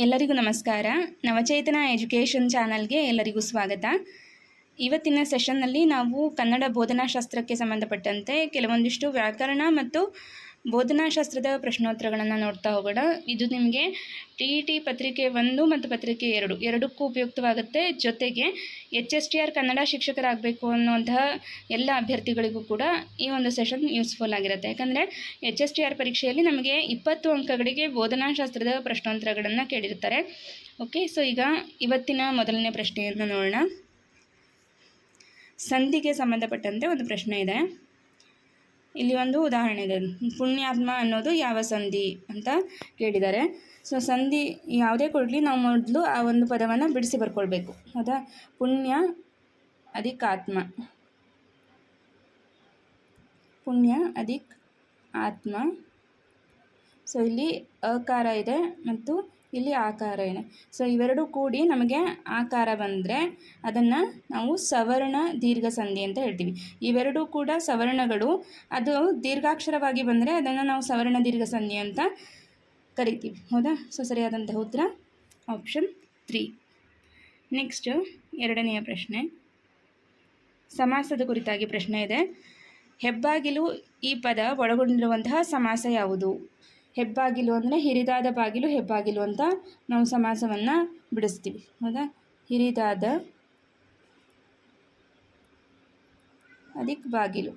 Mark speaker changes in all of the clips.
Speaker 1: ಎಲ್ಲರಿಗೂ ನಮಸ್ಕಾರ. ನವಚೇತನ ಎಜುಕೇಷನ್ ಚಾನಲ್ಗೆ ಎಲ್ಲರಿಗೂ ಸ್ವಾಗತ. ಇವತ್ತಿನ ಸೆಷನ್ನಲ್ಲಿ ನಾವು ಕನ್ನಡ ಬೋಧನಾಶಾಸ್ತ್ರಕ್ಕೆ ಸಂಬಂಧಪಟ್ಟಂತೆ ಕೆಲವೊಂದಿಷ್ಟು ವ್ಯಾಕರಣ ಮತ್ತು ಬೋಧನಾಶಾಸ್ತ್ರದ ಪ್ರಶ್ನೋತ್ತರಗಳನ್ನು ನೋಡ್ತಾ ಹೋಗೋಣ. ಇದು ನಿಮಗೆ ಟಿ ಟಿ ಪತ್ರಿಕೆ ಒಂದು ಮತ್ತು ಪತ್ರಿಕೆ ಎರಡು. ಎರಡಕ್ಕೂ ಉಪಯುಕ್ತವಾಗುತ್ತೆ. ಜೊತೆಗೆ H S T R Kannada ಶಿಕ್ಷಕರಾಗಬೇಕು ಅನ್ನುವಂತಹ ಎಲ್ಲ ಅಭ್ಯರ್ಥಿಗಳಿಗೂ ಕೂಡ ಈ ಒಂದು ಸೆಷನ್ ಯೂಸ್ಫುಲ್ ಆಗಿರುತ್ತೆ. ಯಾಕಂದರೆ ಎಚ್ ಎಸ್ ಟಿ ಆರ್ ಪರೀಕ್ಷೆಯಲ್ಲಿ ನಮಗೆ ಇಪ್ಪತ್ತು ಅಂಕಗಳಿಗೆ ಬೋಧನಾಶಾಸ್ತ್ರದ ಪ್ರಶ್ನೋತ್ತರಗಳನ್ನು ಕೇಳಿರ್ತಾರೆ. ಓಕೆ ಸೊ ಈಗ ಇವತ್ತಿನ ಮೊದಲನೇ ಪ್ರಶ್ನೆಯನ್ನು ನೋಡೋಣ. ಸಂಧಿಗೆ ಸಂಬಂಧಪಟ್ಟಂತೆ ಒಂದು ಪ್ರಶ್ನೆ ಇದೆ. ಇಲ್ಲಿ ಒಂದು ಉದಾಹರಣೆ ಇದೆ. ಪುಣ್ಯಾತ್ಮ ಅನ್ನೋದು ಯಾವ ಸಂಧಿ ಅಂತ ಕೇಳಿದ್ದಾರೆ. ಸೊ ಸಂಧಿ ಯಾವುದೇ ಕೊಡಲಿ ನಾವು ಮೊದಲು ಆ ಒಂದು ಪದವನ್ನು ಬಿಡಿಸಿ ಬರ್ಕೊಳ್ಬೇಕು. ಹೌದಾ? ಪುಣ್ಯ ಅಧಿಕ್ ಆತ್ಮ ಪುಣ್ಯ ಅಧಿಕ್ ಆತ್ಮ ಸೊ ಇಲ್ಲಿ ಅಕಾರ ಇದೆ ಮತ್ತು ಇಲ್ಲಿ ಆಕಾರ ಏನು. ಸೊ ಇವೆರಡು ಕೂಡಿ ನಮಗೆ ಆಕಾರ ಬಂದರೆ ಅದನ್ನು ನಾವು ಸವರ್ಣ ದೀರ್ಘ ಸಂಧಿ ಅಂತ ಹೇಳ್ತೀವಿ. ಇವೆರಡೂ ಕೂಡ ಸವರ್ಣಗಳು. ಅದು ದೀರ್ಘಾಕ್ಷರವಾಗಿ ಬಂದರೆ ಅದನ್ನು ನಾವು ಸವರ್ಣ ದೀರ್ಘ ಸಂಧಿ ಅಂತ ಕರಿತೀವಿ. ಹೌದಾ? ಸೊ ಸರಿಯಾದಂತಹ ಉತ್ತರ? ಆಪ್ಷನ್ ತ್ರೀ ನೆಕ್ಸ್ಟು ಎರಡನೆಯ ಪ್ರಶ್ನೆ. ಸಮಾಸದ ಕುರಿತಾಗಿ ಪ್ರಶ್ನೆ ಇದೆ. ಹೆಬ್ಬಾಗಿಲು ಈ ಪದ ಒಳಗೊಂಡಿರುವಂತಹ ಸಮಾಸ ಯಾವುದು? ಹೆಬ್ಬಾಗಿಲು ಅಂದರೆ ಹಿರಿದಾದ ಬಾಗಿಲು, ಹೆಬ್ಬಾಗಿಲು ಅಂತ ನಾವು ಸಮಾಸವನ್ನು ಬಿಡಿಸ್ತೀವಿ. ಹೌದಾ? ಹಿರಿದಾದ ಅದಕ್ಕೆ ಬಾಗಿಲು.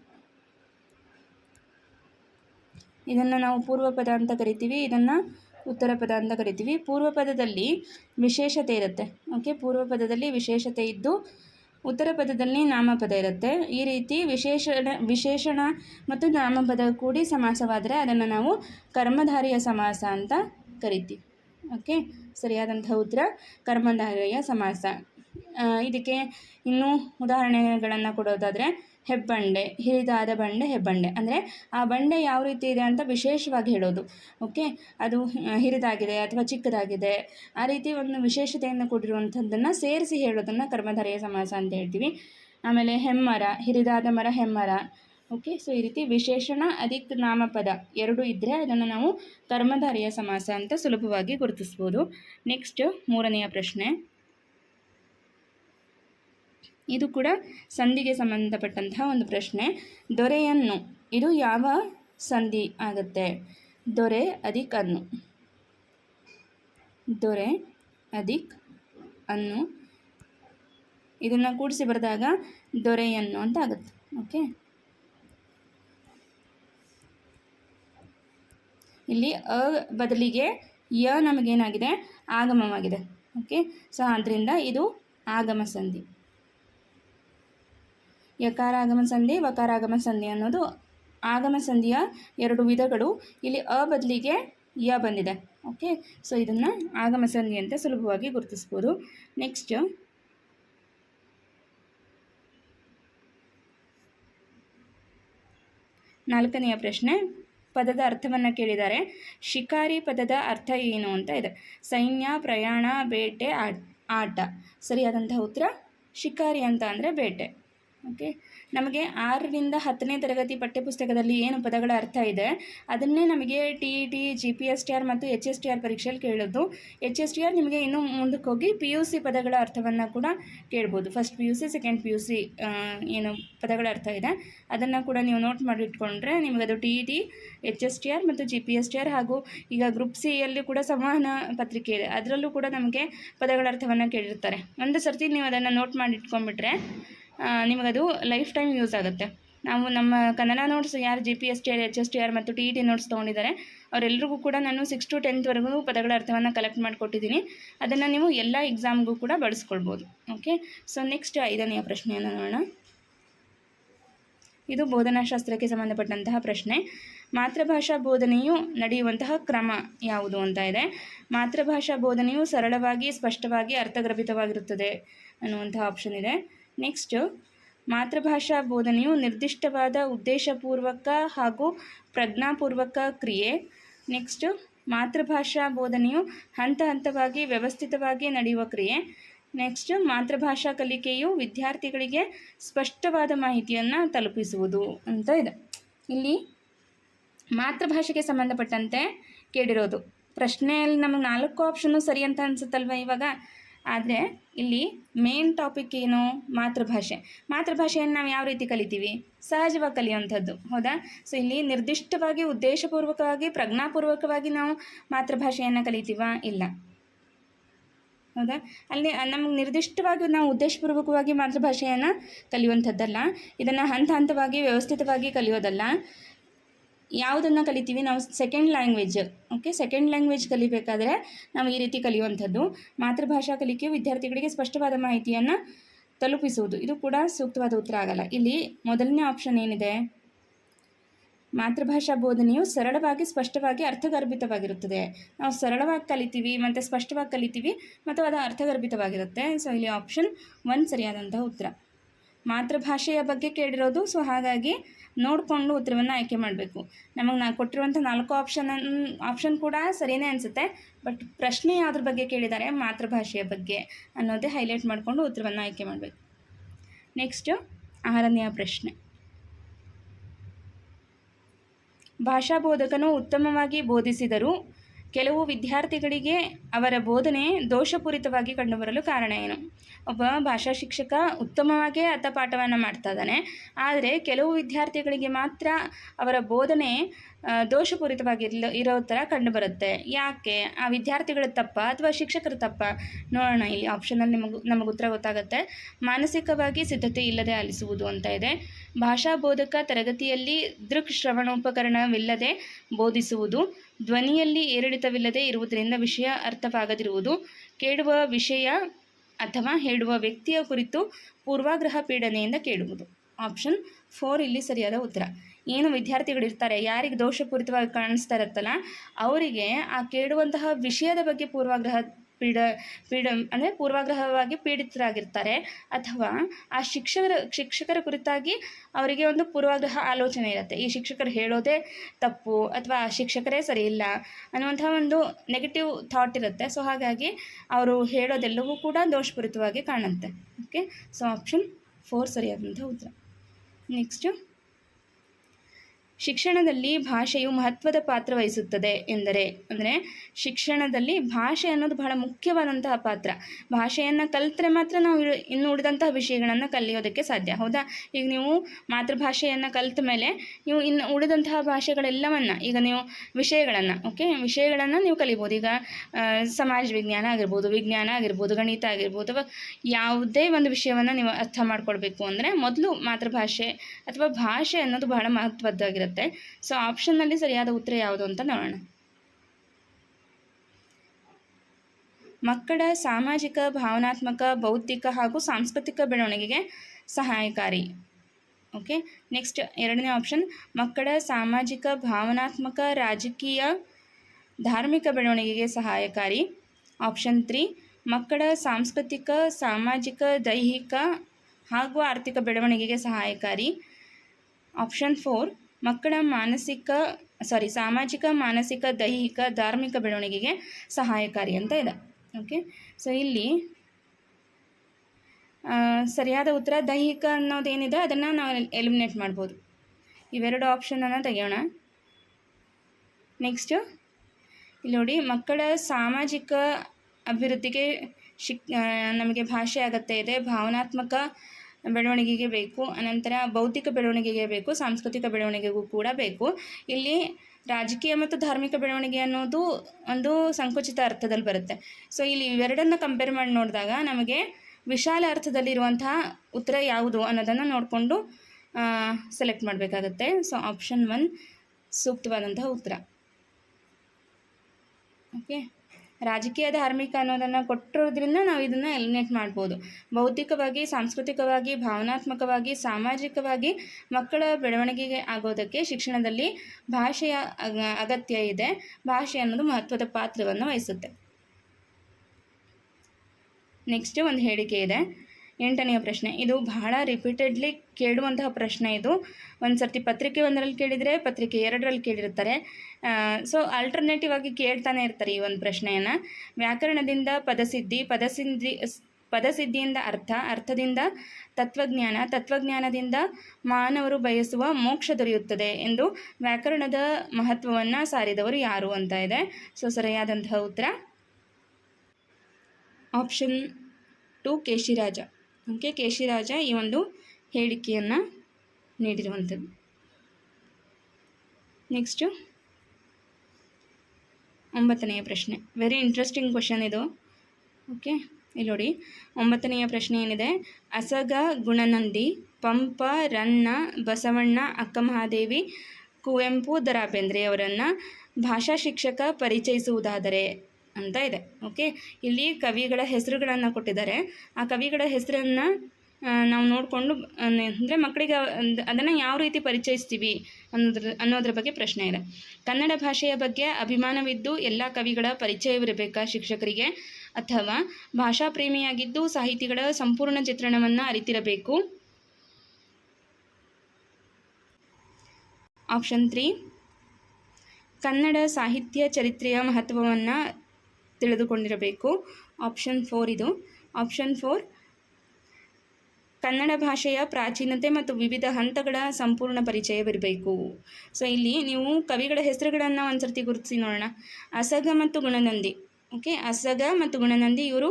Speaker 1: ಇದನ್ನು ನಾವು ಪೂರ್ವ ಪದ ಅಂತ ಕರಿತೀವಿ, ಇದನ್ನು ಉತ್ತರ ಪದ ಅಂತ ಕರಿತೀವಿ. ಪೂರ್ವ ಪದದಲ್ಲಿ ವಿಶೇಷತೆ ಇರುತ್ತೆ. ಓಕೆ? ಪೂರ್ವ ಪದದಲ್ಲಿ ವಿಶೇಷತೆ ಇದ್ದು ಉತ್ತರ ಪದದಲ್ಲಿ ನಾಮಪದ ಇರುತ್ತೆ. ಈ ರೀತಿ ವಿಶೇಷಣ ವಿಶೇಷಣ ಮತ್ತು ನಾಮಪದ ಕೂಡಿ ಸಮಾಸವಾದರೆ ಅದನ್ನು ನಾವು ಕರ್ಮಧಾರಿಯ ಸಮಾಸ ಅಂತ ಕರಿತೀವಿ. ಓಕೆ? ಸರಿಯಾದಂಥ ಉತ್ತರ. ಕರ್ಮಧಾರಿಯ ಸಮಾಸ. ಇದಕ್ಕೆ ಇನ್ನೂ ಉದಾಹರಣೆಗಳನ್ನು ಕೊಡೋದಾದರೆ ಹೆಬ್ಬಂಡೆ, ಹಿರಿದಾದ ಬಂಡೆ, ಹೆಬ್ಬಂಡೆ. ಅಂದರೆ ಆ ಬಂಡೆ ಯಾವ ರೀತಿ ಇದೆ ಅಂತ ವಿಶೇಷವಾಗಿ ಹೇಳೋದು. ಓಕೆ ಅದು ಹಿರಿದಾಗಿದೆ ಅಥವಾ ಚಿಕ್ಕದಾಗಿದೆ. ಆ ರೀತಿ ಒಂದು ವಿಶೇಷತೆಯನ್ನು ಕೊಟ್ಟಿರುವಂಥದ್ದನ್ನು ಸೇರಿಸಿ ಹೇಳೋದನ್ನು ಕರ್ಮಧಾರೆಯ ಸಮಾಸ ಅಂತ ಹೇಳ್ತೀವಿ. ಆಮೇಲೆ ಹೆಮ್ಮರ, ಹಿರಿದಾದ ಮರ, ಹೆಮ್ಮರ. ಓಕೆ ಸೊ ಈ ರೀತಿ ವಿಶೇಷಣ, ಅಧಿಕ್, ನಾಮಪದ ಎರಡು ಇದ್ದರೆ ಅದನ್ನು ನಾವು ಕರ್ಮಧಾರೆಯ ಸಮಾಸ ಅಂತ ಸುಲಭವಾಗಿ ಗುರುತಿಸ್ಬೋದು. ನೆಕ್ಸ್ಟ್ ಮೂರನೆಯ ಪ್ರಶ್ನೆ. ಇದು ಕೂಡ ಸಂಧಿಗೆ ಸಂಬಂಧಪಟ್ಟಂತಹ ಒಂದು ಪ್ರಶ್ನೆ. ದೊರೆಯನ್ನು, ಇದು ಯಾವ ಸಂಧಿ ಆಗುತ್ತೆ? ದೊರೆ, ಅಧಿಕ್ ಅನ್ನು. ದೊರೆ, ಅಧಿಕ್ ಅನ್ನು. ಇದನ್ನು ಕೂಡಿಸಿ ಬರೆದಾಗ ದೊರೆಯನ್ನು ಅಂತ ಆಗುತ್ತೆ, ಓಕೆ? ಇಲ್ಲಿ ಅ ಬದಲಿಗೆ ಯ ನಮಗೇನಾಗಿದೆ? ಆಗಮವಾಗಿದೆ, ಓಕೆ? ಸೊ ಆದ್ದರಿಂದ ಇದು ಆಗಮ ಸಂಧಿ. ಯಕಾರ ಆಗಮ ಸಂಧಿ ವಕಾರ ಆಗಮ ಸಂಧಿ ಅನ್ನೋದು ಆಗಮ ಸಂಧಿಯ ಎರಡು ವಿಧಗಳು. ಇಲ್ಲಿ ಅ ಬದಲಿಗೆ ಯ ಬಂದಿದೆ. ಓಕೆ ಸೊ ಇದನ್ನು ಆಗಮ ಸಂಧಿ ಅಂತ ಸುಲಭವಾಗಿ ಗುರುತಿಸ್ಬೋದು. ನೆಕ್ಸ್ಟ್ ನಾಲ್ಕನೆಯ ಪ್ರಶ್ನೆ. ಪದದ ಅರ್ಥವನ್ನು ಕೇಳಿದ್ದಾರೆ. ಶಿಕಾರಿ ಪದದ ಅರ್ಥ ಏನು ಅಂತ ಇದೆ. ಸೈನ್ಯ, ಪ್ರಯಾಣ, ಬೇಟೆ ಆಟ ಆಟ. ಸರಿಯಾದಂತಹ ಉತ್ತರ? ಶಿಕಾರಿ ಅಂತ ಅಂದರೆ ಬೇಟೆ. ಓಕೆ ನಮಗೆ ಆರರಿಂದ ಹತ್ತನೇ ತರಗತಿ ಪಠ್ಯಪುಸ್ತಕದಲ್ಲಿ ಏನು ಪದಗಳ ಅರ್ಥ ಇದೆ ಅದನ್ನೇ ನಮಗೆ T E T G P S T R ಮತ್ತು ಎಚ್ ಎಸ್ ಟಿ ಆರ್ ಪರೀಕ್ಷೆಯಲ್ಲಿ ಕೇಳೋದು. ಎಚ್ ಎಸ್ ಟಿ ಆರ್ ನಿಮಗೆ ಇನ್ನೂ ಮುಂದಕ್ಕೆ ಹೋಗಿ ಪಿ ಯು ಸಿ ಪದಗಳ ಅರ್ಥವನ್ನು ಕೂಡ ಕೇಳ್ಬೋದು. First P U C second P U C ಏನು ಪದಗಳ ಅರ್ಥ ಇದೆ. ಅದನ್ನು ಕೂಡ ನೀವು ನೋಟ್ ಮಾಡಿಟ್ಕೊಂಡ್ರೆ ನಿಮಗೆ ಅದು T E T H S T R ಮತ್ತು G P S T R ಹಾಗೂ ಈಗ ಗ್ರೂಪ್ ಸಿಯಲ್ಲಿ ಕೂಡ ಸಂವಹನ ಪತ್ರಿಕೆ ಇದೆ. ಅದರಲ್ಲೂ ಕೂಡ ನಮಗೆ ಪದಗಳ ಅರ್ಥವನ್ನು ಕೇಳಿರ್ತಾರೆ. ಒಂದು ಸರ್ತಿ ನೀವು ಅದನ್ನು ನೋಟ್ ಮಾಡಿ ಇಟ್ಕೊಂಡ್ಬಿಟ್ರೆ ಆ, ನಿಮಗದು ಲೈಫ್ ಟೈಮ್ ಯೂಸ್ ಆಗುತ್ತೆ. ನಾವು ನಮ್ಮ ಕನ್ನಡ ನೋಟ್ಸ್ ಯಾರು G P S T R H S T R ಮತ್ತು ಟಿ ಇ ಟಿ ನೋಟ್ಸ್ ತೊಗೊಂಡಿದ್ದಾರೆ ಅವರೆಲ್ಲರಿಗೂ ಕೂಡ ನಾನು ಸಿಕ್ಸ್ ಟು ಟೆಂತ್ವರೆಗೂ ಪದಗಳ ಅರ್ಥವನ್ನು ಕಲೆಕ್ಟ್ ಮಾಡಿಕೊಟ್ಟಿದ್ದೀನಿ. ಅದನ್ನು ನೀವು ಎಲ್ಲ ಎಕ್ಸಾಮ್ಗೂ ಕೂಡ ಬಳಸ್ಕೊಳ್ಬೋದು. ಓಕೆ ಸೊ ನೆಕ್ಸ್ಟ್ ಐದನೆಯ ಪ್ರಶ್ನೆಯನ್ನು ನೋಡೋಣ. ಇದು ಬೋಧನಾಶಾಸ್ತ್ರಕ್ಕೆ ಸಂಬಂಧಪಟ್ಟಂತಹ ಪ್ರಶ್ನೆ. ಮಾತೃಭಾಷಾ ಬೋಧನೆಯು ನಡೆಯುವಂತಹ ಕ್ರಮ ಯಾವುದು ಅಂತ ಇದೆ. ಮಾತೃಭಾಷಾ ಬೋಧನೆಯು ಸರಳವಾಗಿ, ಸ್ಪಷ್ಟವಾಗಿ, ಅರ್ಥಗರ್ಭಿತವಾಗಿರುತ್ತದೆ ಅನ್ನುವಂತಹ ಆಪ್ಷನ್ ಇದೆ. ನೆಕ್ಸ್ಟ್ ಮಾತೃಭಾಷಾ ಬೋಧನೆಯು ನಿರ್ದಿಷ್ಟವಾದ ಉದ್ದೇಶಪೂರ್ವಕ ಹಾಗೂ ಪ್ರಜ್ಞಾಪೂರ್ವಕ ಕ್ರಿಯೆ. ನೆಕ್ಸ್ಟು ಮಾತೃಭಾಷಾ ಬೋಧನೆಯು ಹಂತ ಹಂತವಾಗಿ ವ್ಯವಸ್ಥಿತವಾಗಿ ನಡೆಯುವ ಕ್ರಿಯೆ. ನೆಕ್ಸ್ಟ್ ಮಾತೃಭಾಷಾ ಕಲಿಕೆಯು ವಿದ್ಯಾರ್ಥಿಗಳಿಗೆ ಸ್ಪಷ್ಟವಾದ ಮಾಹಿತಿಯನ್ನು ತಲುಪಿಸುವುದು ಅಂತ ಇದೆ. ಇಲ್ಲಿ ಮಾತೃಭಾಷೆಗೆ ಸಂಬಂಧಪಟ್ಟಂತೆ ಕೇಳಿರೋದು. ಪ್ರಶ್ನೆಯಲ್ಲಿ ನಮಗೆ ನಾಲ್ಕು ಆಪ್ಷನ್ನು ಸರಿ ಅಂತ ಅನಿಸುತ್ತಲ್ವ ಇವಾಗ? ಆದರೆ ಇಲ್ಲಿ ಮೇನ್ ಟಾಪಿಕ್ ಏನು? ಮಾತೃಭಾಷೆ. ಮಾತೃಭಾಷೆಯನ್ನು ನಾವು ಯಾವ ರೀತಿ ಕಲಿತೀವಿ? ಸಹಜವಾಗಿ ಕಲಿಯುವಂಥದ್ದು. ಹೌದಾ? ಸೊ ಇಲ್ಲಿ ನಿರ್ದಿಷ್ಟವಾಗಿ, ಉದ್ದೇಶಪೂರ್ವಕವಾಗಿ, ಪ್ರಜ್ಞಾಪೂರ್ವಕವಾಗಿ ನಾವು ಮಾತೃಭಾಷೆಯನ್ನು ಕಲಿತೀವ? ಇಲ್ಲ. ಹೌದಾ? ಅಲ್ಲಿ ನಮಗೆ ನಿರ್ದಿಷ್ಟವಾಗಿ ನಾವು ಉದ್ದೇಶಪೂರ್ವಕವಾಗಿ ಮಾತೃಭಾಷೆಯನ್ನು ಕಲಿಯುವಂಥದ್ದಲ್ಲ. ಇದನ್ನು ಹಂತ ಹಂತವಾಗಿ ವ್ಯವಸ್ಥಿತವಾಗಿ ಕಲಿಯೋದಲ್ಲ. ಯಾವುದನ್ನು ಕಲಿತೀವಿ? ನಾವು second language okay second language ಕಲಿಬೇಕಾದ್ರೆ ನಾವು ಈ ರೀತಿ ಕಲಿಯುವಂಥದ್ದು. ಮಾತೃಭಾಷಾ ಕಲಿಕೆಯು ವಿದ್ಯಾರ್ಥಿಗಳಿಗೆ ಸ್ಪಷ್ಟವಾದ ಮಾಹಿತಿಯನ್ನು ತಲುಪಿಸುವುದು. ಇದು ಕೂಡ ಸೂಕ್ತವಾದ ಉತ್ತರ ಆಗಲ್ಲ. ಇಲ್ಲಿ ಮೊದಲನೇ ಆಪ್ಷನ್ ಏನಿದೆ? ಮಾತೃಭಾಷಾ ಬೋಧನೆಯು ಸರಳವಾಗಿ, ಸ್ಪಷ್ಟವಾಗಿ, ಅರ್ಥಗರ್ಭಿತವಾಗಿರುತ್ತದೆ. ನಾವು ಸರಳವಾಗಿ ಕಲಿತೀವಿ, ಮತ್ತು ಸ್ಪಷ್ಟವಾಗಿ ಕಲಿತೀವಿ, ಮತ್ತು ಅದು ಅರ್ಥಗರ್ಭಿತವಾಗಿರುತ್ತೆ. ಸೊ ಇಲ್ಲಿ ಆಪ್ಷನ್ ಒನ್ ಸರಿಯಾದಂತಹ ಉತ್ತರ. ಮಾತೃಭಾಷೆಯ ಬಗ್ಗೆ ಕೇಳಿರೋದು. ಸೊ ಹಾಗಾಗಿ ನೋಡಿಕೊಂಡು ಉತ್ತರವನ್ನು ಆಯ್ಕೆ ಮಾಡಬೇಕು. ನಮಗೆ ನಾ ಕೊಟ್ಟಿರುವಂಥ ನಾಲ್ಕು ಆಪ್ಷನ್ ಆಪ್ಷನ್ ಕೂಡ ಸರಿಯೇ ಅನಿಸುತ್ತೆ. ಬಟ್ ಪ್ರಶ್ನೆ ಯಾವುದ್ರ ಬಗ್ಗೆ ಕೇಳಿದ್ದಾರೆ ಮಾತೃಭಾಷೆಯ ಬಗ್ಗೆ ಅನ್ನೋದೇ ಹೈಲೈಟ್ ಮಾಡಿಕೊಂಡು ಉತ್ತರವನ್ನು ಆಯ್ಕೆ ಮಾಡಬೇಕು. ನೆಕ್ಸ್ಟು ಆರನೆಯ ಪ್ರಶ್ನೆ. ಭಾಷಾ ಬೋಧಕನು ಉತ್ತಮವಾಗಿ ಬೋಧಿಸಿದರೂ ಕೆಲವು ವಿದ್ಯಾರ್ಥಿಗಳಿಗೆ ಅವರ ಬೋಧನೆ ದೋಷಪೂರಿತವಾಗಿ ಕಂಡುಬರಲು ಕಾರಣ ಏನು? ಒಬ್ಬ ಭಾಷಾ ಶಿಕ್ಷಕ ಉತ್ತಮವಾಗಿ ಅರ್ಥ ಪಾಠವನ್ನು ಮಾಡ್ತಾ ಇದ್ದಾನೆ. ಆದರೆ ಕೆಲವು ವಿದ್ಯಾರ್ಥಿಗಳಿಗೆ ಮಾತ್ರ ಅವರ ಬೋಧನೆ ದೋಷಪೂರಿತವಾಗಿ ಇರೋ ಥರ ಕಂಡುಬರುತ್ತೆ. ಯಾಕೆ? ಆ ವಿದ್ಯಾರ್ಥಿಗಳ ತಪ್ಪ ಅಥವಾ ಶಿಕ್ಷಕರ ತಪ್ಪ? ನೋಡೋಣ, ಇಲ್ಲಿ ಆಪ್ಷನಲ್ಲಿ ನಿಮಗೆ, ನಮಗೆ ಉತ್ತರ ಗೊತ್ತಾಗುತ್ತೆ. ಮಾನಸಿಕವಾಗಿ ಸಿದ್ಧತೆ ಇಲ್ಲದೆ ಆಲಿಸುವುದು ಅಂತ ಇದೆ. ಭಾಷಾ ಬೋಧಕ ತರಗತಿಯಲ್ಲಿ ದೃಕ್ ಶ್ರವಣೋಪಕರಣವಿಲ್ಲದೆ ಬೋಧಿಸುವುದು ಧ್ವನಿಯಲ್ಲಿ ಏರಿಳಿತವಿಲ್ಲದೆ ಇರುವುದರಿಂದ ವಿಷಯ ಅರ್ಥವಾಗದಿರುವುದು. ಕೇಳುವ ವಿಷಯ ಅಥವಾ ಹೇಳುವ ವ್ಯಕ್ತಿಯ ಕುರಿತು ಪೂರ್ವಾಗ್ರಹ ಪೀಡನೆಯಿಂದ ಕೇಳುವುದು. ಆಪ್ಷನ್ ಫೋರ್ ಇಲ್ಲಿ ಸರಿಯಾದ ಉತ್ತರ. ಏನು ವಿದ್ಯಾರ್ಥಿಗಳಿರ್ತಾರೆ ಯಾರಿಗೆ ದೋಷಪೂರಿತವಾಗಿ ಕಾಣಿಸ್ತಾ ಇರುತ್ತಲ್ಲ, ಅವರಿಗೆ ಆ ಕೇಳುವಂತಹ ವಿಷಯದ ಬಗ್ಗೆ ಪೂರ್ವಾಗ್ರಹ ಪೀಡ ಪೀಡ ಅಂದರೆ ಪೂರ್ವಾಗ್ರಹವಾಗಿ ಪೀಡಿತರಾಗಿರ್ತಾರೆ. ಅಥವಾ ಆ ಶಿಕ್ಷಕರ ಶಿಕ್ಷಕರ ಕುರಿತಾಗಿ ಅವರಿಗೆ ಒಂದು ಪೂರ್ವಾಗ್ರಹ ಆಲೋಚನೆ ಇರುತ್ತೆ. ಈ ಶಿಕ್ಷಕರು ಹೇಳೋದೇ ತಪ್ಪು ಅಥವಾ ಆ ಶಿಕ್ಷಕರೇ ಸರಿ ಇಲ್ಲ ಅನ್ನುವಂಥ ಒಂದು ನೆಗೆಟಿವ್ ಥಾಟ್ ಇರುತ್ತೆ. ಸೊ ಹಾಗಾಗಿ ಅವರು ಹೇಳೋದೆಲ್ಲವೂ ಕೂಡ ದೋಷಪೂರಿತವಾಗಿ ಕಾಣುತ್ತೆ. ಓಕೆ ಸೊ ಆಪ್ಷನ್ ಫೋರ್ ಸರಿಯಾದಂಥ ಉತ್ತರ. ನೆಕ್ಸ್ಟು ಶಿಕ್ಷಣದಲ್ಲಿ ಭಾಷೆಯು ಮಹತ್ವದ ಪಾತ್ರ ವಹಿಸುತ್ತದೆ ಎಂದರೆ, ಅಂದರೆ ಶಿಕ್ಷಣದಲ್ಲಿ ಭಾಷೆ ಅನ್ನೋದು ಬಹಳ ಮುಖ್ಯವಾದಂತಹ ಪಾತ್ರ. ಭಾಷೆಯನ್ನು ಕಲಿತರೆ ಮಾತ್ರ ನಾವು ಇನ್ನು- ಉಳಿದಂತಹ ವಿಷಯಗಳನ್ನು ಕಲಿಯೋದಕ್ಕೆ ಸಾಧ್ಯ. ಹೌದಾ? ಈಗ ನೀವು ಮಾತೃಭಾಷೆಯನ್ನು ಕಲಿತ ಮೇಲೆ ನೀವು ಇನ್ನು ಉಳಿದಂತಹ ಭಾಷೆಗಳೆಲ್ಲವನ್ನು ಈಗ ನೀವು ವಿಷಯಗಳನ್ನು ಓಕೆ ವಿಷಯಗಳನ್ನು ನೀವು ಕಲಿಬೋದು. ಈಗ ಸಮಾಜ ವಿಜ್ಞಾನ ಆಗಿರ್ಬೋದು ವಿಜ್ಞಾನ ಆಗಿರ್ಬೋದು, ಗಣಿತ ಆಗಿರ್ಬೋದು, ಅಥವಾ ಯಾವುದೇ ಒಂದು ವಿಷಯವನ್ನು ನೀವು ಅರ್ಥ ಮಾಡ್ಕೊಳ್ಬೇಕು ಅಂದರೆ ಮೊದಲು ಮಾತೃಭಾಷೆ ಅಥವಾ ಭಾಷೆ ಅನ್ನೋದು ಬಹಳ ಮಹತ್ವದ್ದಾಗಿರುತ್ತೆ. ಸೊ ಆಪ್ಷನ್ನಲ್ಲಿ ಸರಿಯಾದ ಉತ್ತರ ಯಾವುದು ಅಂತ ನೋಡೋಣ. ಮಕ್ಕಳ ಸಾಮಾಜಿಕ, ಭಾವನಾತ್ಮಕ, ಬೌದ್ಧಿಕ ಹಾಗೂ ಸಾಂಸ್ಕೃತಿಕ ಬೆಳವಣಿಗೆಗೆ ಸಹಾಯಕಾರಿ. ಓಕೆ ನೆಕ್ಸ್ಟ್ ಎರಡನೇ ಆಪ್ಷನ್ ಮಕ್ಕಳ ಸಾಮಾಜಿಕ, ಭಾವನಾತ್ಮಕ, ರಾಜಕೀಯ, ಧಾರ್ಮಿಕ ಬೆಳವಣಿಗೆಗೆ ಸಹಾಯಕಾರಿ. ಆಪ್ಷನ್ ತ್ರೀ ಮಕ್ಕಳ ಸಾಂಸ್ಕೃತಿಕ, ಸಾಮಾಜಿಕ, ದೈಹಿಕ ಹಾಗೂ ಆರ್ಥಿಕ ಬೆಳವಣಿಗೆಗೆ ಸಹಾಯಕಾರಿ. ಆಪ್ಷನ್ ಫೋರ್ ಮಕ್ಕಳ ಮಾನಸಿಕ ಸಾರಿ ಸಾಮಾಜಿಕ, ಮಾನಸಿಕ, ದೈಹಿಕ, ಧಾರ್ಮಿಕ ಬೆಳವಣಿಗೆಗೆ ಸಹಾಯಕಾರಿ ಅಂತ ಇದೆ. ಓಕೆ ಸೊ ಇಲ್ಲಿ ಸರಿಯಾದ ಉತ್ತರ ದೈಹಿಕ ಅನ್ನೋದೇನಿದೆ ಅದನ್ನು ನಾವು ಎಲಿಮಿನೇಟ್ ಮಾಡ್ಬೋದು. ಇವೆರಡು ಆಪ್ಷನನ್ನು ತೆಗೆಯೋಣ. ನೆಕ್ಸ್ಟು ಇಲ್ಲಿ ನೋಡಿ, ಮಕ್ಕಳ ಸಾಮಾಜಿಕ ಅಭಿವೃದ್ಧಿಗೆ ಶಿಕ್ ನಮಗೆ ಭಾಷೆ ಅಗತ್ಯ ಇದೆ. ಭಾವನಾತ್ಮಕ ಬೆಳವಣಿಗೆಗೆ ಬೇಕು. ಅನಂತರ ಭೌತಿಕ ಬೆಳವಣಿಗೆಗೆ ಬೇಕು. ಸಾಂಸ್ಕೃತಿಕ ಬೆಳವಣಿಗೆಗೂ ಕೂಡ ಬೇಕು. ಇಲ್ಲಿ ರಾಜಕೀಯ ಮತ್ತು ಧಾರ್ಮಿಕ ಬೆಳವಣಿಗೆ ಅನ್ನೋದು ಒಂದು ಸಂಕುಚಿತ ಅರ್ಥದಲ್ಲಿ ಬರುತ್ತೆ. ಸೊ ಇಲ್ಲಿ ಇವೆರಡನ್ನು ಕಂಪೇರ್ ಮಾಡಿ ನೋಡಿದಾಗ ನಮಗೆ ವಿಶಾಲ ಅರ್ಥದಲ್ಲಿರುವಂತಹ ಉತ್ತರ ಯಾವುದು ಅನ್ನೋದನ್ನು ನೋಡಿಕೊಂಡು ಸೆಲೆಕ್ಟ್ ಮಾಡಬೇಕಾಗತ್ತೆ. ಸೊ ಆಪ್ಷನ್ ಒನ್ ಸೂಕ್ತವಾದಂತಹ ಉತ್ತರ. ಓಕೆ ರಾಜಕೀಯ ಧಾರ್ಮಿಕ ಅನ್ನೋದನ್ನು ಕೊಟ್ಟಿರೋದ್ರಿಂದ ನಾವು ಇದನ್ನು ಎಲಿಮಿನೇಟ್ ಮಾಡ್ಬೋದು. ಭೌತಿಕವಾಗಿ, ಸಾಂಸ್ಕೃತಿಕವಾಗಿ, ಭಾವನಾತ್ಮಕವಾಗಿ, ಸಾಮಾಜಿಕವಾಗಿ ಮಕ್ಕಳ ಬೆಳವಣಿಗೆಗೆ ಆಗೋದಕ್ಕೆ ಶಿಕ್ಷಣದಲ್ಲಿ ಭಾಷೆಯ ಅಗ- ಅಗತ್ಯ ಇದೆ. ಭಾಷೆ ಅನ್ನೋದು ಮಹತ್ವದ ಪಾತ್ರವನ್ನು ವಹಿಸುತ್ತೆ. ನೆಕ್ಸ್ಟ್ ಒಂದು ಹೇಳಿಕೆ ಇದೆ. ಎಂಟನೆಯ ಪ್ರಶ್ನೆ. ಇದು ಬಹಳ ರಿಪೀಟೆಡ್ಲಿ ಕೇಳುವಂತಹ ಪ್ರಶ್ನೆ ಇದು. ಒಂದು ಸರ್ತಿ ಪತ್ರಿಕೆ ಒಂದರಲ್ಲಿ ಕೇಳಿದರೆ ಪತ್ರಿಕೆ ಎರಡರಲ್ಲಿ ಕೇಳಿರ್ತಾರೆ ಸೊ ಆಲ್ಟರ್ನೇಟಿವ್ ಆಗಿ ಕೇಳ್ತಾನೆ ಇರ್ತಾರೆ ಈ ಒಂದು ಪ್ರಶ್ನೆಯನ್ನು. ವ್ಯಾಕರಣದಿಂದ ಪದಸಿದ್ಧಿ ಪದಸಿದ್ಧಿ ಪದಸಿದ್ಧಿಯಿಂದ ಅರ್ಥ, ಅರ್ಥದಿಂದ ತತ್ವಜ್ಞಾನ, ತತ್ವಜ್ಞಾನದಿಂದ ಮಾನವರು ಬಯಸುವ ಮೋಕ್ಷ ದೊರೆಯುತ್ತದೆ ಎಂದು ವ್ಯಾಕರಣದ ಮಹತ್ವವನ್ನು ಸಾರಿದವರು ಯಾರು ಅಂತ ಇದೆ. ಸೊ ಸರಿಯಾದಂತಹ ಉತ್ತರ. Option two Keshiraja okay Keshiraja ಈ ಒಂದು ಹೇಳಿಕೆಯನ್ನು ನೀಡಿರುವಂಥದ್ದು. ನೆಕ್ಸ್ಟು ಒಂಬತ್ತನೆಯ ಪ್ರಶ್ನೆ. ವೆರಿ ಇಂಟ್ರೆಸ್ಟಿಂಗ್ ಕ್ವಶನ್ ಇದು. ಓಕೆ ಇಲ್ಲಿ ನೋಡಿ. ಒಂಬತ್ತನೆಯ ಪ್ರಶ್ನೆ ಏನಿದೆ? ಅಸಗ ಗುಣನಂದಿ, ಪಂಪ, ರನ್ನ, ಬಸವಣ್ಣ ಅಕ್ಕ ಮಹಾದೇವಿ ಕುವೆಂಪು ದ ರಾ ಬೇಂದ್ರೆಯವರನ್ನು ಭಾಷಾ ಶಿಕ್ಷಕ ಪರಿಚಯಿಸುವುದಾದರೆ ಅಂತ ಇದೆ. ಓಕೆ ಇಲ್ಲಿ ಕವಿಗಳ ಹೆಸರುಗಳನ್ನು ಕೊಟ್ಟಿದ್ದಾರೆ. ಆ ಕವಿಗಳ ಹೆಸರನ್ನು ನಾವು ನೋಡಿಕೊಂಡು ಅಂದರೆ ಮಕ್ಕಳಿಗೆ ಅದನ್ನು ಯಾವ ರೀತಿ ಪರಿಚಯಿಸ್ತೀವಿ ಅನ್ನೋದ್ರ ಅನ್ನೋದ್ರ ಬಗ್ಗೆ ಪ್ರಶ್ನೆ ಇದೆ. ಕನ್ನಡ ಭಾಷೆಯ ಬಗ್ಗೆ ಅಭಿಮಾನವಿದ್ದು ಎಲ್ಲ ಕವಿಗಳ ಪರಿಚಯವಿರಬೇಕಾ ಶಿಕ್ಷಕರಿಗೆ? ಅಥವಾ ಭಾಷಾ ಪ್ರೇಮಿಯಾಗಿದ್ದು ಸಾಹಿತಿಗಳ ಸಂಪೂರ್ಣ ಚಿತ್ರಣವನ್ನು ಅರಿತಿರಬೇಕು? ಆಪ್ಷನ್ ತ್ರೀ ಕನ್ನಡ ಸಾಹಿತ್ಯ ಚರಿತ್ರೆಯ ಮಹತ್ವವನ್ನು ತಿಳಿದುಕೊಂಡಿರಬೇಕು. ಆಪ್ಷನ್ ಫೋರ್ ಇದು. ಆಪ್ಷನ್ ಫೋರ್ ಕನ್ನಡ ಭಾಷೆಯ ಪ್ರಾಚೀನತೆ ಮತ್ತು ವಿವಿಧ ಹಂತಗಳ ಸಂಪೂರ್ಣ ಪರಿಚಯವಿರಬೇಕು. ಸೊ ಇಲ್ಲಿ ನೀವು ಕವಿಗಳ ಹೆಸರುಗಳನ್ನು ಒಂದ್ಸರ್ತಿ ಗುರುತಿಸಿ ನೋಡೋಣ. ಅಸಗ ಮತ್ತು ಗುಣನಂದಿ. ಓಕೆ, ಅಸಗ ಮತ್ತು ಗುಣನಂದಿ ಇವರು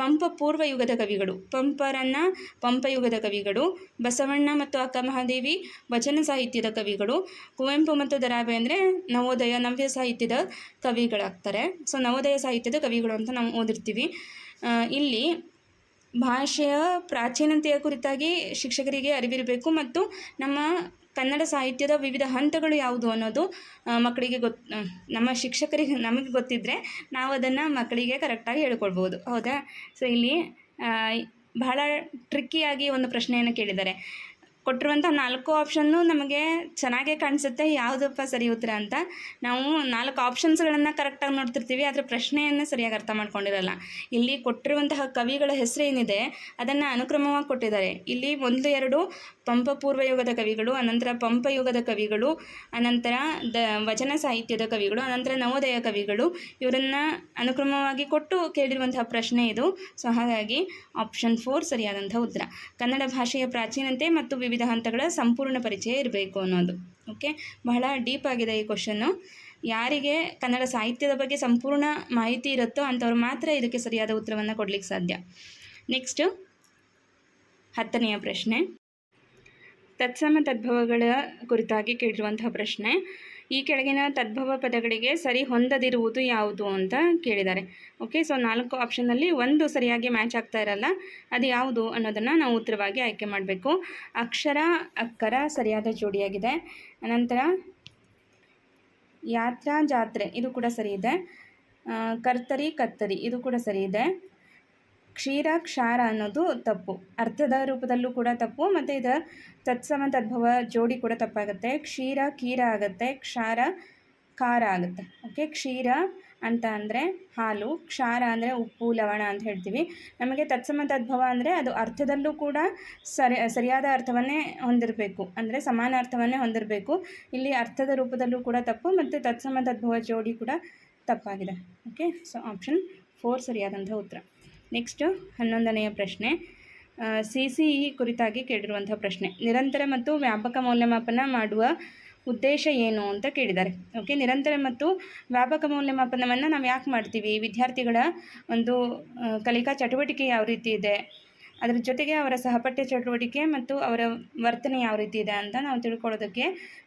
Speaker 1: ಪಂಪ ಪೂರ್ವ ಯುಗದ ಕವಿಗಳು. ಪಂಪರನ್ನ ಪಂಪ ಯುಗದ ಕವಿಗಳು. ಬಸವಣ್ಣ ಮತ್ತು ಅಕ್ಕ ಮಹಾದೇವಿ ವಚನ ಸಾಹಿತ್ಯದ ಕವಿಗಳು. ಕುವೆಂಪು ಮತ್ತು ದರಾಬೆ ಅಂದರೆ ನವೋದಯ ನವ್ಯ ಸಾಹಿತ್ಯದ ಕವಿಗಳಾಗ್ತಾರೆ. ಸೊ ನವೋದಯ ಸಾಹಿತ್ಯದ ಕವಿಗಳು ಅಂತ ನಾವು ಓದಿರ್ತೀವಿ. ಇಲ್ಲಿ ಭಾಷೆಯ ಪ್ರಾಚೀನತೆಯ ಕುರಿತಾಗಿ ಶಿಕ್ಷಕರಿಗೆ ಅರಿವಿರಬೇಕು ಮತ್ತು ನಮ್ಮ ಕನ್ನಡ ಸಾಹಿತ್ಯದ ವಿವಿಧ ಹಂತಗಳು ಯಾವುದು ಅನ್ನೋದು ಮಕ್ಕಳಿಗೆ ಗೊತ್ತು ನಮ್ಮ ಶಿಕ್ಷಕರಿಗೆ ನಮಗೆ ಗೊತ್ತಿದ್ದರೆ ನಾವು ಅದನ್ನು ಮಕ್ಕಳಿಗೆ ಕರೆಕ್ಟಾಗಿ ಹೇಳ್ಕೊಳ್ಬೋದು. ಹೌದಾ? ಸೊ ಇಲ್ಲಿ ಬಹಳ ಟ್ರಿಕ್ಕಿಯಾಗಿ ಒಂದು ಪ್ರಶ್ನೆಯನ್ನು ಕೇಳಿದ್ದಾರೆ. ಕೊಟ್ಟಿರುವಂಥ ನಾಲ್ಕು ಆಪ್ಷನ್ನು ನಮಗೆ ಚೆನ್ನಾಗೇ ಕಾಣಿಸುತ್ತೆ. ಯಾವುದಪ್ಪ ಸರಿ ಉತ್ತರ ಅಂತ? ನಾವು ನಾಲ್ಕು ಆಪ್ಷನ್ಸ್ಗಳನ್ನು ಕರೆಕ್ಟಾಗಿ ನೋಡ್ತಿರ್ತೀವಿ, ಆದರೆ ಪ್ರಶ್ನೆಯನ್ನು ಸರಿಯಾಗಿ ಅರ್ಥ ಮಾಡ್ಕೊಂಡಿರಲ್ಲ. ಇಲ್ಲಿ ಕೊಟ್ಟಿರುವಂತಹ ಕವಿಗಳ ಹೆಸರು ಏನಿದೆ, ಅದನ್ನು ಅನುಕ್ರಮವಾಗಿ ಕೊಟ್ಟಿದ್ದಾರೆ. ಇಲ್ಲಿ ಒಂದು, ಎರಡು ಪಂಪ ಪೂರ್ವ ಯುಗದ ಕವಿಗಳು, ಅನಂತರ ಪಂಪ ಯುಗದ ಕವಿಗಳು, ಅನಂತರ ದ ವಚನ ಸಾಹಿತ್ಯದ ಕವಿಗಳು, ಅನಂತರ ನವೋದಯ ಕವಿಗಳು, ಇವರನ್ನು ಅನುಕ್ರಮವಾಗಿ ಕೊಟ್ಟು ಕೇಳಿರುವಂತಹ ಪ್ರಶ್ನೆ ಇದು. ಸೊ, ಹಾಗಾಗಿ ಆಪ್ಷನ್ ಫೋರ್ ಸರಿಯಾದಂಥ ಉತ್ತರ. ಕನ್ನಡ ಭಾಷೆಯ ಪ್ರಾಚೀನತೆ ಮತ್ತು ವಿವಿಧ ಹಂತಗಳ ಸಂಪೂರ್ಣ ಪರಿಚಯ ಇರಬೇಕು ಅನ್ನೋದು. ಓಕೆ ಬಹಳ ಡೀಪ್ ಆಗಿದೆ ಈ ಕ್ವಶನ್ನು ಯಾರಿಗೆ ಕನ್ನಡ ಸಾಹಿತ್ಯದ ಬಗ್ಗೆ ಸಂಪೂರ್ಣ ಮಾಹಿತಿ ಇರುತ್ತೋ ಅಂಥವ್ರು ಮಾತ್ರ ಇದಕ್ಕೆ ಸರಿಯಾದ ಉತ್ತರವನ್ನು ಕೊಡಲಿಕ್ಕೆ ಸಾಧ್ಯ. ನೆಕ್ಸ್ಟು ಹತ್ತನೆಯ ಪ್ರಶ್ನೆ. ತತ್ಸಮ ತದ್ಭವಗಳ ಕುರಿತಾಗಿ ಕೇಳಿರುವಂತಹ ಪ್ರಶ್ನೆ. ಈ ಕೆಳಗಿನ ತದ್ಭವ ಪದಗಳಿಗೆ ಸರಿ ಹೊಂದದಿರುವುದು ಯಾವುದು ಅಂತ ಕೇಳಿದ್ದಾರೆ. ಓಕೆ ಸೊ ನಾಲ್ಕು ಆಪ್ಷನ್ನಲ್ಲಿ ಒಂದು ಸರಿಯಾಗಿ ಮ್ಯಾಚ್ ಆಗ್ತಾ ಇರಲ್ಲ, ಅದು ಯಾವುದು ಅನ್ನೋದನ್ನು ನಾವು ಉತ್ತರವಾಗಿ ಆಯ್ಕೆ ಮಾಡಬೇಕು. ಅಕ್ಷರ, ಅಕ್ಕರ ಸರಿಯಾದ ಜೋಡಿಯಾಗಿದೆ. ಅನಂತರ ಯಾತ್ರಾ ಜಾತ್ರೆ, ಇದು ಕೂಡ ಸರಿ ಇದೆ. ಕರ್ತರಿ, ಕತ್ತರಿ, ಇದು ಕೂಡ ಸರಿ ಇದೆ. ಕ್ಷೀರ, ಕ್ಷಾರ ಅನ್ನೋದು ತಪ್ಪು. ಅರ್ಥದ ರೂಪದಲ್ಲೂ ಕೂಡ ತಪ್ಪು ಮತ್ತು ಇದು ತತ್ಸಮ ತದ್ಭವ ಜೋಡಿ ಕೂಡ ತಪ್ಪಾಗುತ್ತೆ. ಕ್ಷೀರ, ಕೀರ ಆಗುತ್ತೆ. ಕ್ಷಾರ, ಖಾರ ಆಗುತ್ತೆ. ಓಕೆ ಕ್ಷೀರ ಅಂತ ಅಂದರೆ ಹಾಲು, ಕ್ಷಾರ ಅಂದರೆ ಉಪ್ಪು, ಲವಣ ಅಂತ ಹೇಳ್ತೀವಿ. ನಮಗೆ ತತ್ಸಮ ತದ್ಭವ ಅಂದರೆ ಅದು ಅರ್ಥದಲ್ಲೂ ಕೂಡ ಸರಿ, ಸರಿಯಾದ ಅರ್ಥವನ್ನೇ ಹೊಂದಿರಬೇಕು. ಅಂದರೆ ಸಮಾನ ಅರ್ಥವನ್ನೇ ಹೊಂದಿರಬೇಕು. ಇಲ್ಲಿ ಅರ್ಥದ ರೂಪದಲ್ಲೂ ಕೂಡ ತಪ್ಪು ಮತ್ತು ತತ್ಸಮ ತದ್ಭವ ಜೋಡಿ ಕೂಡ ತಪ್ಪಾಗಿದೆ. ಓಕೆ ಸೊ ಆಪ್ಷನ್ ಫೋರ್ ಸರಿಯಾದಂಥ ಉತ್ತರ. ನೆಕ್ಸ್ಟು ಹನ್ನೊಂದನೆಯ ಪ್ರಶ್ನೆ. ಸಿ ಸಿ ಇ ಕುರಿತಾಗಿ ಕೇಳಿರುವಂಥ ಪ್ರಶ್ನೆ. ನಿರಂತರ ಮತ್ತು ವ್ಯಾಪಕ ಮೌಲ್ಯಮಾಪನ ಮಾಡುವ ಉದ್ದೇಶ ಏನು ಅಂತ ಕೇಳಿದ್ದಾರೆ. ಓಕೆ ನಿರಂತರ ಮತ್ತು ವ್ಯಾಪಕ ಮೌಲ್ಯಮಾಪನವನ್ನು ನಾವು ಯಾಕೆ ಮಾಡ್ತೀವಿ? ವಿದ್ಯಾರ್ಥಿಗಳ ಒಂದು ಕಲಿಕಾ ಚಟುವಟಿಕೆ ಯಾವ ರೀತಿ ಇದೆ? ಅದರ ಜೊತೆಗೆ ಅವರ ಸಹಪಠ್ಯ ಚಟುವಟಿಕೆ ಮತ್ತು ಅವರ ವರ್ತನೆ ಯಾವ ರೀತಿ ಇದೆ ಅಂತ ನಾವು ತಿಳ್ಕೊಳ್ಳೋದಕ್ಕೆ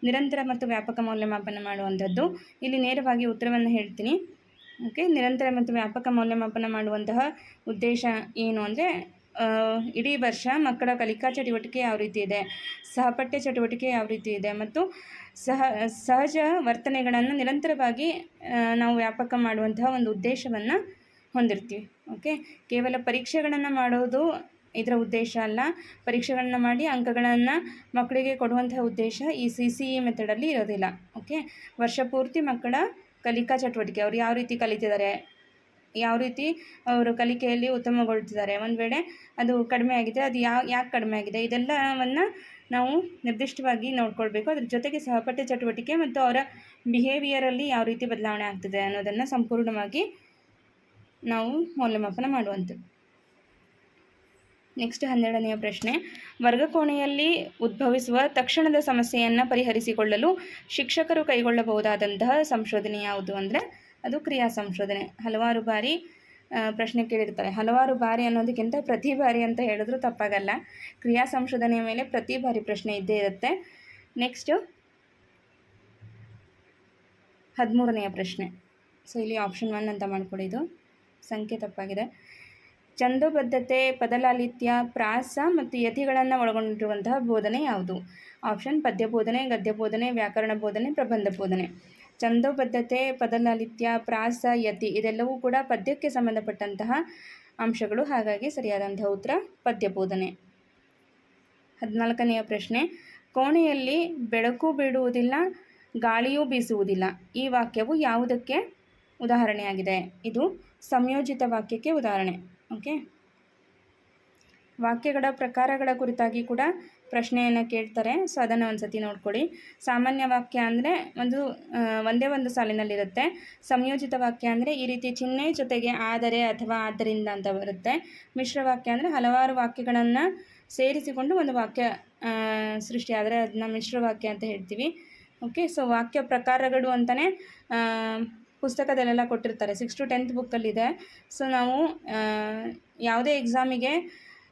Speaker 1: ನಿರಂತರ ಮತ್ತು ವ್ಯಾಪಕ ಮೌಲ್ಯಮಾಪನ ಮಾಡುವಂಥದ್ದು. ಇಲ್ಲಿ ನೇರವಾಗಿ ಉತ್ತರವನ್ನು ಹೇಳ್ತೀನಿ. ಓಕೆ, ನಿರಂತರ ಮತ್ತು ವ್ಯಾಪಕ ಮೌಲ್ಯಮಾಪನ ಮಾಡುವಂತಹ ಉದ್ದೇಶ ಏನು ಅಂದರೆ ಇಡೀ ವರ್ಷ ಮಕ್ಕಳ ಕಲಿಕಾ ಚಟುವಟಿಕೆ ಯಾವ ರೀತಿ ಇದೆ, ಸಹಪಠ್ಯ ಚಟುವಟಿಕೆ ಯಾವ ರೀತಿ ಇದೆ ಮತ್ತು ಸಹ, ಸಹಜ ವರ್ತನೆಗಳನ್ನು ನಿರಂತರವಾಗಿ ನಾವು ವ್ಯಾಪಕ ಮಾಡುವಂತಹ ಒಂದು ಉದ್ದೇಶವನ್ನು ಹೊಂದಿರ್ತೀವಿ. ಓಕೆ, ಕೇವಲ ಪರೀಕ್ಷೆಗಳನ್ನು ಮಾಡೋದು ಇದರ ಉದ್ದೇಶ ಅಲ್ಲ. ಪರೀಕ್ಷೆಗಳನ್ನು ಮಾಡಿ ಅಂಕಗಳನ್ನು ಮಕ್ಕಳಿಗೆ ಕೊಡುವಂತಹ ಉದ್ದೇಶ ಈ ಸಿ ಸಿ ಇ ಮೆಥಡಲ್ಲಿ ಇರೋದಿಲ್ಲ. ಓಕೆ, ವರ್ಷ ಪೂರ್ತಿ ಮಕ್ಕಳ ಕಲಿಕಾ ಚಟುವಟಿಕೆ, ಅವ್ರು ಯಾವ ರೀತಿ ಕಲಿತಿದ್ದಾರೆ? ಯಾವ ರೀತಿ ಅವರು ಕಲಿಕೆಯಲ್ಲಿ ಉತ್ತಮಗೊಳ್ತಿದ್ದಾರೆ? ಒಂದು ವೇಳೆ ಅದು ಕಡಿಮೆ ಆಗಿದೆ ಅದು ಯಾವ ಯಾಕೆ ಕಡಿಮೆ ಆಗಿದೆ? ಇದೆಲ್ಲವನ್ನು ನಾವು ನಿರ್ದಿಷ್ಟವಾಗಿ ನೋಡ್ಕೊಳ್ಬೇಕು. ಅದ್ರ ಜೊತೆಗೆ ಸಹಪಠ್ಯ ಚಟುವಟಿಕೆ ಮತ್ತು ಅವರ ಬಿಹೇವಿಯರಲ್ಲಿ ಯಾವ ರೀತಿ ಬದಲಾವಣೆ ಆಗ್ತಿದೆ ಅನ್ನೋದನ್ನು ಸಂಪೂರ್ಣವಾಗಿ ನಾವು ಮೌಲ್ಯಮಾಪನ ಮಾಡುವಂಥದ್ದು. ನೆಕ್ಸ್ಟ್ ಹನ್ನೆರಡನೆಯ ಪ್ರಶ್ನೆ. ವರ್ಗಕೋಣೆಯಲ್ಲಿ ಉದ್ಭವಿಸುವ ತಕ್ಷಣದ ಸಮಸ್ಯೆಯನ್ನು ಪರಿಹರಿಸಿಕೊಳ್ಳಲು ಶಿಕ್ಷಕರು ಕೈಗೊಳ್ಳಬಹುದಾದಂತಹ ಸಂಶೋಧನೆ ಯಾವುದು ಅಂದರೆ ಅದು ಕ್ರಿಯಾ ಸಂಶೋಧನೆ. ಹಲವಾರು ಬಾರಿ ಪ್ರಶ್ನೆ ಕೇಳಿರ್ತಾರೆ. ಹಲವಾರು ಬಾರಿ ಅನ್ನೋದಕ್ಕಿಂತ ಪ್ರತಿ ಬಾರಿ ಅಂತ ಹೇಳಿದ್ರು ತಪ್ಪಾಗಲ್ಲ. ಕ್ರಿಯಾ ಸಂಶೋಧನೆಯ ಮೇಲೆ ಪ್ರತಿ ಬಾರಿ ಪ್ರಶ್ನೆ ಇದ್ದೇ ಇರುತ್ತೆ. ನೆಕ್ಸ್ಟು ಹದಿಮೂರನೆಯ ಪ್ರಶ್ನೆ. ಸೊ ಇಲ್ಲಿ ಆಪ್ಷನ್ ಒನ್ ಅಂತ ಮಾಡ್ಕೊಡಿದ್ದು ಸಂಖ್ಯೆ ತಪ್ಪಾಗಿದೆ. ಛಂದೋಬದ್ಧತೆ, ಪದಲಾಲಿತ್ಯ, ಪ್ರಾಸ ಮತ್ತು ಯತಿಗಳನ್ನು ಒಳಗೊಂಡಿರುವಂತಹ ಬೋಧನೆ ಯಾವುದು? ಆಪ್ಷನ್ ಪದ್ಯ ಬೋಧನೆ ಗದ್ಯ ಬೋಧನೆ ವ್ಯಾಕರಣ ಬೋಧನೆ, ಪ್ರಬಂಧ ಬೋಧನೆ. ಛಂದೋಬದ್ಧತೆ, ಪದಲಾಲಿತ್ಯ, ಪ್ರಾಸ, ಯತಿ ಇದೆಲ್ಲವೂ ಕೂಡ ಪದ್ಯಕ್ಕೆ ಸಂಬಂಧಪಟ್ಟಂತಹ ಅಂಶಗಳು. ಹಾಗಾಗಿ ಸರಿಯಾದಂತಹ ಉತ್ತರ ಪದ್ಯ ಬೋಧನೆ ಹದಿನಾಲ್ಕನೆಯ ಪ್ರಶ್ನೆ. ಕೋಣೆಯಲ್ಲಿ ಬೆಳಕು ಬೀಳುವುದಿಲ್ಲ, ಗಾಳಿಯೂ ಬೀಸುವುದಿಲ್ಲ. ಈ ವಾಕ್ಯವು ಯಾವುದಕ್ಕೆ ಉದಾಹರಣೆಯಾಗಿದೆ? ಇದು ಸಂಯೋಜಿತ ವಾಕ್ಯಕ್ಕೆ ಉದಾಹರಣೆ. ಓಕೆ ವಾಕ್ಯಗಳ ಪ್ರಕಾರಗಳ ಕುರಿತಾಗಿ ಕೂಡ ಪ್ರಶ್ನೆಯನ್ನು ಕೇಳ್ತಾರೆ. ಸೊ ಅದನ್ನು ಒಂದು ಸತಿ ನೋಡ್ಕೊಳ್ಳಿ. ಸಾಮಾನ್ಯ ವಾಕ್ಯ ಅಂದರೆ ಒಂದು ಒಂದೇ ಒಂದು ಸಾಲಿನಲ್ಲಿರುತ್ತೆ. ಸಂಯೋಜಿತ ವಾಕ್ಯ ಅಂದರೆ ಈ ರೀತಿ ಚಿಹ್ನೆ ಜೊತೆಗೆ ಆದರೆ ಅಥವಾ ಆದ್ದರಿಂದ ಅಂತ ಬರುತ್ತೆ. ಮಿಶ್ರ ವಾಕ್ಯ ಅಂದರೆ ಹಲವಾರು ವಾಕ್ಯಗಳನ್ನು ಸೇರಿಸಿಕೊಂಡು ಒಂದು ವಾಕ್ಯ ಸೃಷ್ಟಿ ಸೃಷ್ಟಿಯಾದರೆ ಅದನ್ನ ಮಿಶ್ರ ವಾಕ್ಯ ಅಂತ ಹೇಳ್ತೀವಿ. ಓಕೆ ಸೊ ವಾಕ್ಯ ಪ್ರಕಾರಗಳು ಅಂತಲೇ ಪುಸ್ತಕದಲ್ಲೆಲ್ಲ ಕೊಟ್ಟಿರ್ತಾರೆ. ಸಿಕ್ಸ್ ಟು ಟೆಂತ್ ಬುಕ್ಕಲ್ಲಿದೆ ಸೊ ನಾವು ಯಾವುದೇ ಎಕ್ಸಾಮಿಗೆ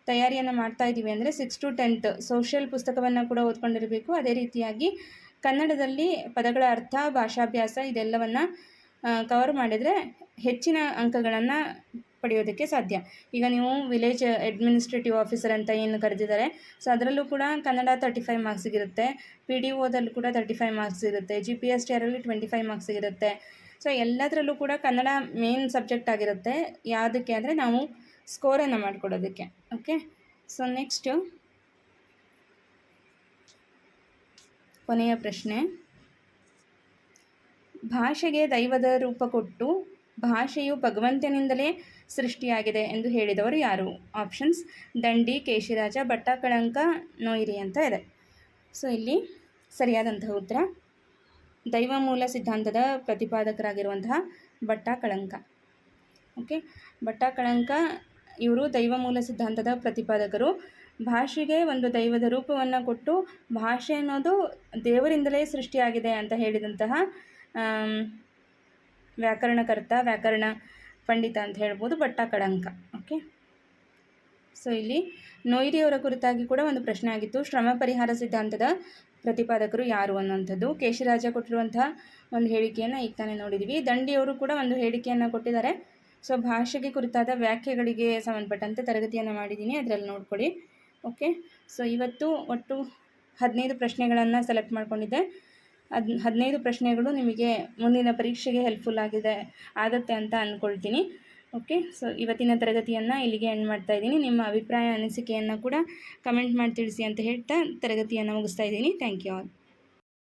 Speaker 1: ತಯಾರಿಯನ್ನು ಮಾಡ್ತಾ ಇದ್ದೀವಿ ಅಂದರೆ ಸಿಕ್ಸ್ ಟು ಟೆಂತ್ ಸೋಷಿಯಲ್ ಪುಸ್ತಕವನ್ನು ಕೂಡ ಓದ್ಕೊಂಡಿರಬೇಕು. ಅದೇ ರೀತಿಯಾಗಿ ಕನ್ನಡದಲ್ಲಿ ಪದಗಳ ಅರ್ಥ, ಭಾಷಾಭ್ಯಾಸ ಇದೆಲ್ಲವನ್ನು ಕವರ್ ಮಾಡಿದರೆ ಹೆಚ್ಚಿನ ಅಂಕಗಳನ್ನು ಪಡೆಯೋದಕ್ಕೆ ಸಾಧ್ಯ. ಈಗ ನೀವು ವಿಲೇಜ್ ಅಡ್ಮಿನಿಸ್ಟ್ರೇಟಿವ್ ಆಫೀಸರ್ ಅಂತ ಏನು ಕರೆದಿದ್ದಾರೆ ಸೊ ಅದರಲ್ಲೂ ಕೂಡ ಕನ್ನಡ ತರ್ಟಿ ಫೈವ್ ಮಾರ್ಕ್ಸಿಗಿರುತ್ತೆ ಪಿ ಡಿ ಒದಲ್ಲಿ ಕೂಡ ತರ್ಟಿ ಫೈವ್ ಮಾರ್ಕ್ಸ್ ಇರುತ್ತೆ ಜಿ ಪಿ ಎಸ್ ಟಿ ಆರಲ್ಲಿ ಟ್ವೆಂಟಿ ಫೈವ್ ಮಾರ್ಕ್ಸ್ ಇರುತ್ತೆ. ಸೊ ಎಲ್ಲದರಲ್ಲೂ ಕೂಡ ಕನ್ನಡ ಮೇನ್ ಸಬ್ಜೆಕ್ಟ್ ಆಗಿರುತ್ತೆ. ಯಾವುದಕ್ಕೆ ಅಂದರೆ ನಾವು ಸ್ಕೋರನ್ನು ಮಾಡಿಕೊಡೋದಕ್ಕೆ. ಓಕೆ ಸೊ ನೆಕ್ಸ್ಟು ಕೊನೆಯ ಪ್ರಶ್ನೆ. ಭಾಷೆಗೆ ದೈವದ ರೂಪ ಕೊಟ್ಟು ಭಾಷೆಯು ಭಗವಂತನಿಂದಲೇ ಸೃಷ್ಟಿಯಾಗಿದೆ ಎಂದು ಹೇಳಿದವರು ಯಾರು? ಆಪ್ಷನ್ಸ್ ದಂಡಿ, ಕೇಶಿರಾಜ ಭಟ್ಟಕಳಂಕ ನೋಯಿರಿ ಅಂತ ಇದೆ. ಸೊ ಇಲ್ಲಿ ಸರಿಯಾದಂತಹ ಉತ್ತರ. ದೈವ ಮೂಲ ಸಿದ್ಧಾಂತದ ಪ್ರತಿಪಾದಕರಾಗಿರುವಂತಹ ಭಟ್ಟಕಳಂಕ ಓಕೆ? ಭಟ್ಟಕಳಂಕ ಇವರು ದೈವ ಮೂಲ ಸಿದ್ಧಾಂತದ ಪ್ರತಿಪಾದಕರು. ಭಾಷೆಗೆ ಒಂದು ದೈವದ ರೂಪವನ್ನು ಕೊಟ್ಟು ಭಾಷೆ ಅನ್ನೋದು ದೇವರಿಂದಲೇ ಸೃಷ್ಟಿಯಾಗಿದೆ ಅಂತ ಹೇಳಿದಂತಹ ವ್ಯಾಕರಣಕರ್ತ, ವ್ಯಾಕರಣ ಪಂಡಿತ ಅಂತ ಹೇಳ್ಬೋದು ಭಟ್ಟಕಳಂಕ ಓಕೆ? ಸೊ ಇಲ್ಲಿ ನೊಯ್ರಿಯವರ ಕುರಿತಾಗಿ ಕೂಡ ಒಂದು ಪ್ರಶ್ನೆ ಆಗಿತ್ತು. ಶ್ರಮ ಪರಿಹಾರ ಸಿದ್ಧಾಂತದ ಪ್ರತಿಪಾದಕರು ಯಾರು ಅನ್ನುವಂಥದ್ದು. ಕೇಶಿರಾಜ ಕೊಟ್ಟಿರುವಂತಹ ಒಂದು ಹೇಳಿಕೆಯನ್ನು ಈಗ ತಾನೇ ನೋಡಿದ್ದೀವಿ ದಂಡಿಯವರು ಕೂಡ ಒಂದು ಹೇಳಿಕೆಯನ್ನು ಕೊಟ್ಟಿದ್ದಾರೆ. ಸೊ ಭಾಷೆಗೆ ಕುರಿತಾದ ವ್ಯಾಖ್ಯೆಗಳಿಗೆ ಸಂಬಂಧಪಟ್ಟಂತೆ ತರಗತಿಯನ್ನು ಮಾಡಿದ್ದೀನಿ. ಅದರಲ್ಲಿ ನೋಡ್ಕೊಳ್ಳಿ. ಓಕೆ ಸೊ ಇವತ್ತು ಒಟ್ಟು ಹದಿನೈದು ಪ್ರಶ್ನೆಗಳನ್ನು ಸೆಲೆಕ್ಟ್ ಮಾಡ್ಕೊಂಡಿದ್ದೆ. ಹದ್ ಹದಿನೈದು ಪ್ರಶ್ನೆಗಳು ನಿಮಗೆ ಮುಂದಿನ ಪರೀಕ್ಷೆಗೆ ಹೆಲ್ಪ್ಫುಲ್ ಆಗಿದೆ, ಆಗುತ್ತೆ ಅಂತ ಅಂದ್ಕೊಳ್ತೀನಿ ಓಕೆ ಸೊ ಇವತ್ತಿನ ತರಗತಿಯನ್ನು ಇಲ್ಲಿಗೆ ಎಂಡ್ ಮಾಡ್ತಾ ಇದ್ದೀನಿ. ನಿಮ್ಮ ಅಭಿಪ್ರಾಯ, ಅನಿಸಿಕೆಯನ್ನು ಕೂಡ ಕಮೆಂಟ್ ಮಾಡಿ ತಿಳಿಸಿ ಅಂತ ಹೇಳ್ತಾ ತರಗತಿಯನ್ನು ಮುಗಿಸ್ತಾ ಇದ್ದೀನಿ. Thank you all